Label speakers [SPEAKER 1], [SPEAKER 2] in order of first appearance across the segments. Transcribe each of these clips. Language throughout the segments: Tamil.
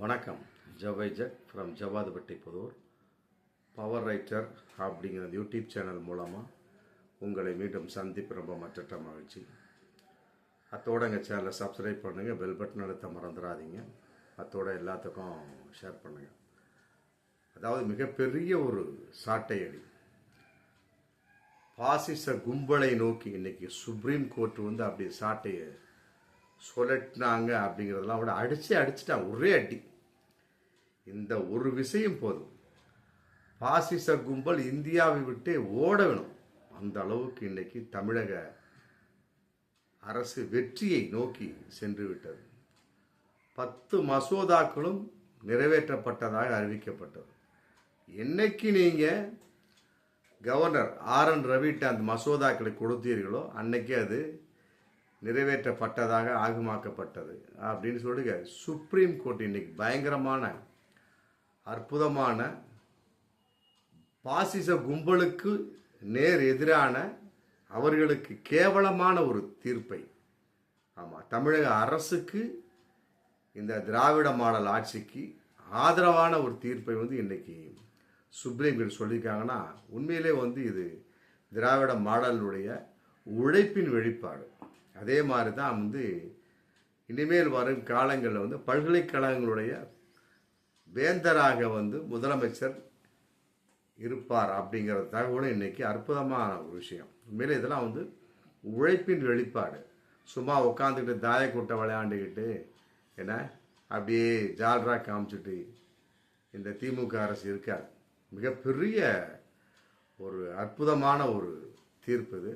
[SPEAKER 1] வணக்கம். ஜவைஜக் from Javadupatti Puthur. Power writer அப்படிங்கிற யூடியூப் சேனல் மூலமாக உங்களை மீண்டும் சந்திப்பு ரொம்ப மற்ற மகிழ்ச்சி. அத்தோட எங்கள் சேனலை சப்ஸ்கிரைப் பண்ணுங்கள் பெல் பட்டன் அழுத்த மறந்துடாதீங்க. அத்தோட எல்லாத்துக்கும் ஷேர் பண்ணுங்கள் அதாவது மிகப்பெரிய ஒரு சாட்டை அடி. பாசிச கும்பலை நோக்கி இன்னைக்கு சுப்ரீம் கோர்ட் வந்து அப்படி சாட்டையை சுழட்டினாங்க அப்படிங்கிறதெல்லாம் அவட அடிச்சு அடிச்சிட்டான் ஒரே அடி. இந்த ஒரு விஷயம் போதும். பாசிச கும்பல் இந்தியாவை விட்டே ஓட வேணும். அந்த அளவுக்கு இன்னைக்கு தமிழக அரசு வெற்றியை நோக்கி சென்று விட்டது. பத்து மசோதாக்களும் நிறைவேற்றப்பட்டதாக அறிவிக்கப்பட்டது. என்னைக்கு நீங்கள் கவர்னர் ஆர் என் ரவிட்ட அந்த மசோதாக்களை கொடுத்தீர்களோ அன்னைக்கு அது நிறைவேற்றப்பட்டதாக ஆகமாக்கப்பட்டது அப்படின்னு சொல்லுங்க. சுப்ரீம் கோர்ட் இன்னைக்கு பயங்கரமான அற்புதமான பாசிச கும்பலுக்கு நேர் எதிரான அவர்களுக்கு கேவலமான ஒரு தீர்ப்பை. ஆமாம் தமிழக அரசுக்கு இந்த திராவிட மாடல் ஆட்சிக்கு ஆதரவான ஒரு தீர்ப்பை வந்து இன்னைக்கு சுப்ரீம் கோர்ட் சொல்லியிருக்காங்கன்னா உண்மையிலே வந்து இது திராவிட மாடலுடைய உழைப்பின் வெளிப்பாடு. அதே மாதிரி தான் வந்து இனிமேல் வரும் காலங்களில் வந்து பல்கலைக்கழகங்களுடைய வேந்தராக வந்து முதலமைச்சர் இருப்பார் அப்படிங்கிற தகவலும் இன்றைக்கி அற்புதமான ஒரு விஷயம். உண்மையிலே இதெல்லாம் வந்து உழைப்பின் வெளிப்பாடு. சும்மா உட்காந்துக்கிட்டு தாயக்கூட்டை விளையாண்டுக்கிட்டு என்ன? அப்படியே ஜால்ராக காமிச்சிட்டு இந்த திமுக அரசு இருக்காது. மிகப்பெரிய ஒரு அற்புதமான ஒரு தீர்ப்பு இது.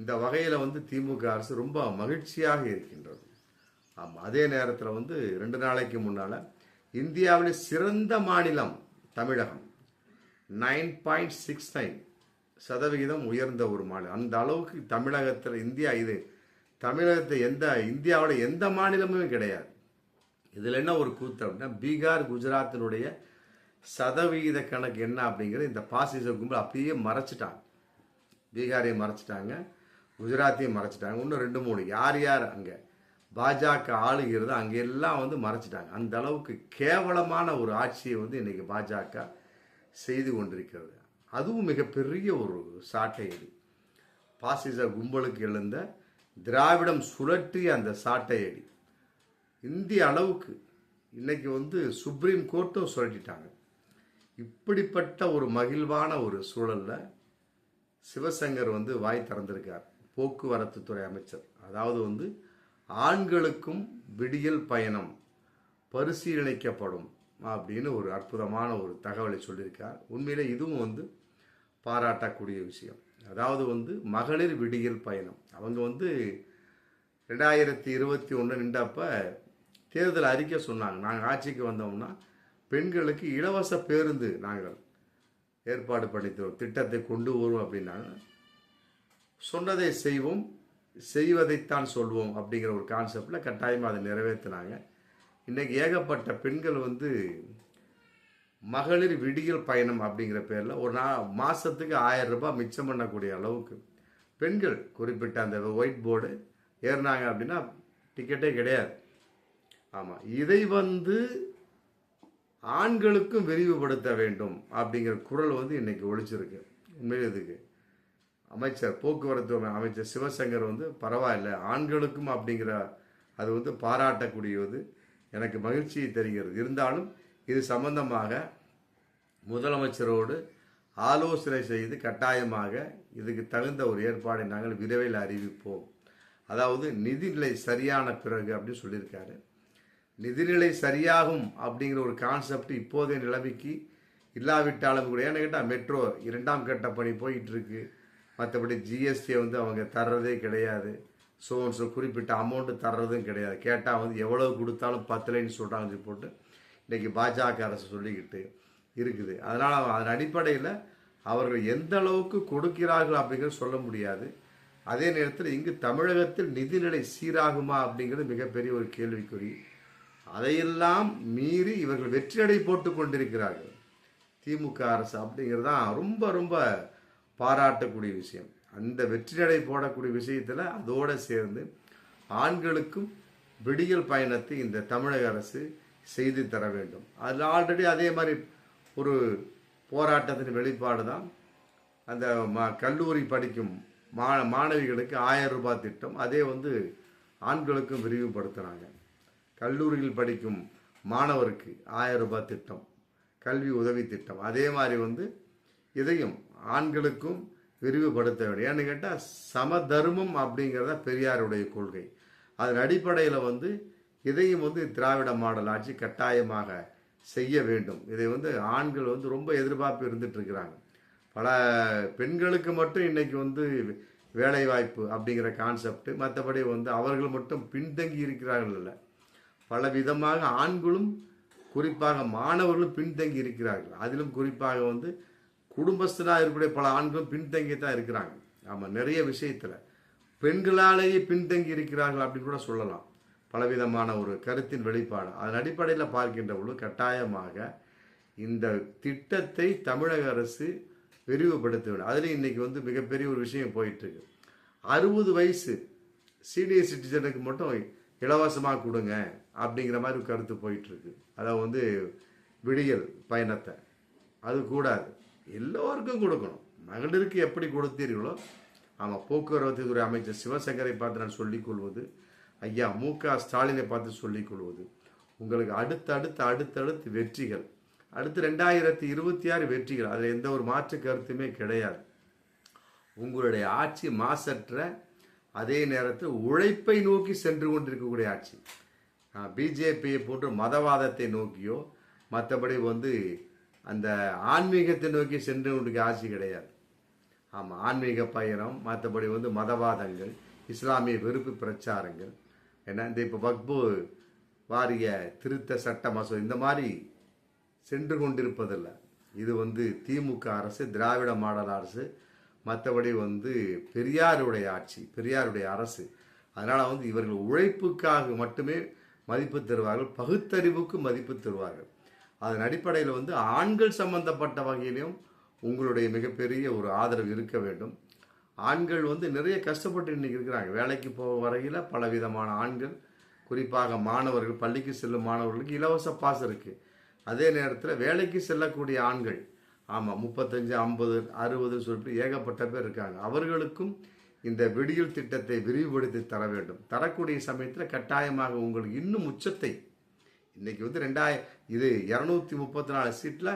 [SPEAKER 1] இந்த வகையில் வந்து திமுக அரசு ரொம்ப மகிழ்ச்சியாக இருக்கின்றது. ஆமாம் அதே நேரத்தில் வந்து ரெண்டு நாளைக்கு முன்னால் இந்தியாவில் சிறந்த மாநிலம் Tamizhagam. Nine point six nine சதவிகிதம் உயர்ந்த ஒரு மாநிலம். அந்த அளவுக்கு தமிழகத்தில் இந்தியா இது தமிழகத்தை எந்த இந்தியாவோட எந்த மாநிலமுமே கிடையாது. இதில் என்ன ஒரு கூத்து அப்படின்னா பீகார் குஜராத்தினுடைய சதவிகித கணக்கு என்ன அப்படிங்கிறது இந்த பாசிச கும்பல் அப்படியே மறைச்சிட்டாங்க. பீகாரையும் மறைச்சிட்டாங்க. குஜராத்தையும் மறைச்சிட்டாங்க. இன்னும் ரெண்டு மூணு. யார் யார் அங்கே? பாஜக ஆளுகிறது அங்கே எல்லாம் வந்து மறைச்சிட்டாங்க. அந்த அளவுக்கு கேவலமான ஒரு ஆட்சியை வந்து இன்றைக்கி பாஜக செய்து கொண்டிருக்கிறது. அதுவும் மிகப்பெரிய ஒரு சாட்டை அடி பாசிச கும்பலுக்கு எழுந்த திராவிடம் சுழற்றி அந்த சாட்டை அடி. இந்திய அளவுக்கு இன்றைக்கி வந்து சுப்ரீம் கோர்ட்டும் சுழட்டிட்டாங்க இப்படிப்பட்ட ஒரு மகிழ்வான ஒரு சூழலில் சிவசங்கர் வந்து வாய் திறந்திருக்கார். போக்குவரத்து துறை அமைச்சர். அதாவது வந்து ஆண்களுக்கும் விடியல் பயணம் பரிசீலிக்கப்படும் அப்படின்னு ஒரு அற்புதமான ஒரு தகவலை சொல்லியிருக்கார். உண்மையிலே இதுவும் வந்து பாராட்டக்கூடிய விஷயம். அதாவது வந்து மகளிர் விடியல் பயணம். அவங்க வந்து ரெண்டாயிரத்தி இருபத்தி ஒன்று நின்றப்ப தேர்தல் அறிக்கை சொன்னாங்க. நாங்கள் ஆட்சிக்கு வந்தோம்னா பெண்களுக்கு இலவச பேருந்து நாங்கள் ஏற்பாடு பண்ணித்தரோம் திட்டத்தை கொண்டு வருவோம் அப்படின்னாங்க. சொன்னதை செய்வோம் செய்வதைத்தான் சொல்வோம் அப்படிங்கிற ஒரு கான்செப்டில் கட்டாயமாக அதை நிறைவேற்றினாங்க. இன்றைக்கி ஏகப்பட்ட பெண்கள் வந்து மகளிர் விடியல் பயணம் அப்படிங்கிற பேரில் ஒரு நா மாதத்துக்கு ஆயிரம் ரூபாய் மிச்சம் பண்ணக்கூடிய அளவுக்கு பெண்கள் குறிப்பிட்ட அந்த ஒயிட் போர்டு ஏறினாங்க அப்படின்னா டிக்கெட்டே கிடையாது. ஆமாம் இதை வந்து ஆண்களுக்கும் விரிவுபடுத்த வேண்டும் அப்படிங்கிற குரல் வந்து இன்றைக்கி ஒழிச்சிருக்கு. உண்மையில் இதுக்கு அமைச்சர் போக்குவரத்து அமைச்சர் சிவசங்கர் வந்து பரவாயில்ல ஆண்களுக்கும் அப்படிங்கிற அது வந்து பாராட்டக்கூடியது எனக்கு மகிழ்ச்சியை தெரிகிறது. இருந்தாலும் இது சம்பந்தமாக முதலமைச்சரோடு ஆலோசனை செய்து கட்டாயமாக இதுக்கு தகுந்த ஒரு ஏற்பாடை நாங்கள் விரைவில் அறிவிப்போம். அதாவது நிதிநிலை சரியான பிறகு அப்படின்னு சொல்லியிருக்காரு. நிதிநிலை சரியாகும் அப்படிங்கிற ஒரு கான்செப்ட் இப்போதைய நிலைமைக்கு இல்லாவிட்டாலும் கூட ஏன்னு கேட்டால் மெட்ரோ இரண்டாம் கட்ட பணி போயிட்டு இருக்கு. மற்றபடி ஜிஎஸ்டியை வந்து அவங்க தர்றதே கிடையாது. ஸோ ஸோ குறிப்பிட்ட அமௌண்ட்டு தர்றதும் கிடையாது. கேட்டால் வந்து எவ்வளோ கொடுத்தாலும் பத்தலைன்னு சொல்கிறாங்க போட்டு இன்றைக்கி பாஜக அரசு சொல்லிக்கிட்டு இருக்குது. அதனால் அதன் அடிப்படையில் அவர்கள் எந்த அளவுக்கு கொடுக்கிறார்கள் அப்படிங்கிறது சொல்ல முடியாது. அதே நேரத்தில் இங்கு தமிழகத்தில் நிதிநிலை சீராகுமா அப்படிங்கிறது மிகப்பெரிய ஒரு கேள்விக்குறி. அதையெல்லாம் மீறி இவர்கள் வெற்றியடை போட்டு கொண்டிருக்கிறார்கள். திமுக அரசு அப்படிங்கிறது தான் ரொம்ப ரொம்ப பாராட்டக்கூடிய விஷயம். அந்த வெற்றிநடை போடக்கூடிய விஷயத்தில் அதோடு சேர்ந்து ஆண்களுக்கும் விடியல் பயணத்தை இந்த தமிழக அரசு செய்து தர வேண்டும். அதில் ஆல்ரெடி அதே மாதிரி ஒரு போராட்டத்தின் வெளிப்பாடு தான். அந்த ம கல்லூரி படிக்கும் மா மாணவிகளுக்கு ஆயிரம் ரூபாய் திட்டம். அதே வந்து ஆண்களுக்கும் விரிவுபடுத்துகிறாங்க கல்லூரியில் படிக்கும் மாணவருக்கு ஆயிரம் ரூபாய் திட்டம். கல்வி உதவி திட்டம். அதே மாதிரி வந்து இதையும் ஆண்களுக்கும் விரிவுபடுத்த வேண்டும். ஏன்னு கேட்டால் சமதர்மம் அப்படிங்கிறத பெரியாருடைய கொள்கை. அதன் அடிப்படையில் வந்து இதையும் வந்து திராவிட மாடல் ஆட்சி கட்டாயமாக செய்ய வேண்டும். இதை வந்து ஆண்கள் வந்து ரொம்ப எதிர்பார்ப்பு இருந்துகிட்ருக்கிறாங்க பல பெண்களுக்கு மட்டும் இன்றைக்கி வந்து வேலைவாய்ப்பு அப்படிங்கிற கான்செப்ட் மற்றபடி வந்து அவர்கள் மட்டும் பின்தங்கி இருக்கிறார்கள் இல்லை பல விதமாக ஆண்களும் குறிப்பாக மாணவர்களும் பின்தங்கி இருக்கிறார்கள். அதிலும் குறிப்பாக வந்து குடும்பஸ்தனாக இருக்கக்கூடிய பல ஆண்களும் பின்தங்கி தான் இருக்கிறாங்க. ஆமாம் நிறைய விஷயத்தில். பெண்களாலேயே பின்தங்கி இருக்கிறார்கள் அப்படின்னு கூட சொல்லலாம். பலவிதமான ஒரு கருத்தின் வெளிப்பாடு. அதன் அடிப்படையில் பார்க்கின்ற பொழுது கட்டாயமாக இந்த திட்டத்தை தமிழக அரசு விரிவுபடுத்த வேண்டும். அதுலேயும் இன்னைக்கு வந்து மிகப்பெரிய ஒரு விஷயம் போயிட்டுருக்கு. அறுபது வயசு சீனியர் சிட்டிசனுக்கு மட்டும் இலவசமாக கொடுங்க அப்படிங்கிற மாதிரி ஒரு கருத்து போயிட்டுருக்கு. அதை அதாவது வந்து விடியல் பயணத்தை. அது கூடாது. எல்லோருக்கும் கொடுக்கணும். மகளிருக்கு எப்படி கொடுத்தீர்களோ ஆமாம் போக்குவரத்து துறை அமைச்சர் சிவசங்கரை பார்த்து நான் சொல்லிக் கொள்வது ஐயா மு க ஸ்டாலினை பார்த்து சொல்லிக் கொள்வது. உங்களுக்கு அடுத்தடுத்து அடுத்தடுத்து வெற்றிகள் அடுத்து ரெண்டாயிரத்தி இருபத்தி ஆறு வெற்றிகள். அதில் எந்த ஒரு மாற்று கருத்துமே கிடையாது. உங்களுடைய ஆட்சி மாசற்ற அதே நேரத்தில் உழைப்பை நோக்கி சென்று கொண்டிருக்கக்கூடிய ஆட்சி. பிஜேபியை போன்ற மதவாதத்தை நோக்கியோ மற்றபடி வந்து அந்த ஆன்மீகத்தை நோக்கி சென்று கொண்டிருக்க ஆட்சி கிடையாது. ஆமாம் ஆன்மீக பயணம் மற்றபடி வந்து மதவாதங்கள் இஸ்லாமிய வெறுப்பு பிரச்சாரங்கள் ஏன்னா இந்த இப்போ வக்பு வாரிய திருத்த சட்ட மசோ இந்த மாதிரி சென்று கொண்டிருப்பதில்லை. இது வந்து திமுக அரசு திராவிட மாடல் அரசு மற்றபடி வந்து பெரியாருடைய ஆட்சி பெரியாருடைய அரசு. அதனால் வந்து இவர்கள் உழைப்புக்காக மட்டுமே மதிப்பு தருவார்கள் பகுத்தறிவுக்கு மதிப்பு தருவார்கள். அதன் அடிப்படையில் வந்து ஆண்கள் சம்பந்தப்பட்ட வகையிலும் உங்களுடைய மிகப்பெரிய ஒரு ஆதரவு இருக்க வேண்டும். ஆண்கள் வந்து நிறைய கஷ்டப்பட்டு இன்னைக்கு இருக்கிறாங்க. வேலைக்கு போக வரையில் பலவிதமான ஆண்கள் குறிப்பாக மாணவர்கள் பள்ளிக்கு செல்லும் மாணவர்களுக்கு இலவச பாஸ் இருக்குது அதே நேரத்தில் வேலைக்கு செல்லக்கூடிய ஆண்கள் ஆமாம் முப்பத்தஞ்சு ஐம்பது அறுபது சொல்லிட்டு ஏகப்பட்ட பேர் இருக்காங்க. அவர்களுக்கும் இந்த விடியல் திட்டத்தை விரிவுபடுத்தி தர வேண்டும். தரக்கூடிய சமயத்தில் கட்டாயமாக உங்களுக்கு இன்னும் உச்சத்தை இன்னைக்கு வந்து ரெண்டாயிரம் இது இரநூத்தி முப்பத்தி நாலு சீட்டில்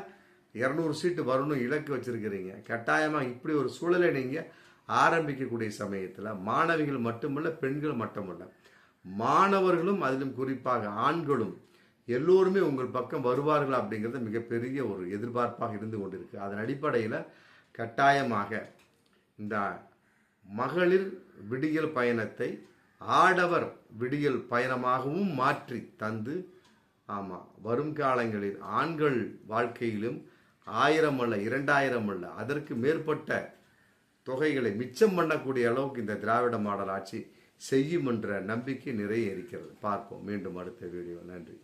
[SPEAKER 1] இரநூறு சீட்டு வரணும் இலக்கு வச்சுருக்கிறீங்க. கட்டாயமாக இப்படி ஒரு சூழலை நீங்கள் ஆரம்பிக்கக்கூடிய சமயத்தில் மாணவிகள் மட்டுமல்ல பெண்கள் மட்டுமல்ல மாணவர்களும் அதிலும் குறிப்பாக ஆண்களும் எல்லோருமே உங்கள் பக்கம் வருவார்கள் அப்படிங்கிறது மிகப்பெரிய ஒரு எதிர்பார்ப்பாக இருந்து கொண்டிருக்கு. அதன் அடிப்படையில் கட்டாயமாக இந்த மகளிர் விடியல் பயணத்தை ஆடவர் விடியல் பயணமாகவும் மாற்றி தந்து ஆமாம் வரும் காலங்களில் ஆண்கள் வாழ்க்கையிலும் ஆயிரம் அல்ல இரண்டாயிரம் அல்ல அதற்கு மேற்பட்ட தொகைகளை மிச்சம் பண்ணக்கூடிய அளவுக்கு இந்த திராவிட மாடல் ஆட்சி செய்யும் என்ற நம்பிக்கை நிறைய இருக்கிறது. பார்ப்போம். மீண்டும் அடுத்த வீடியோ நன்றி.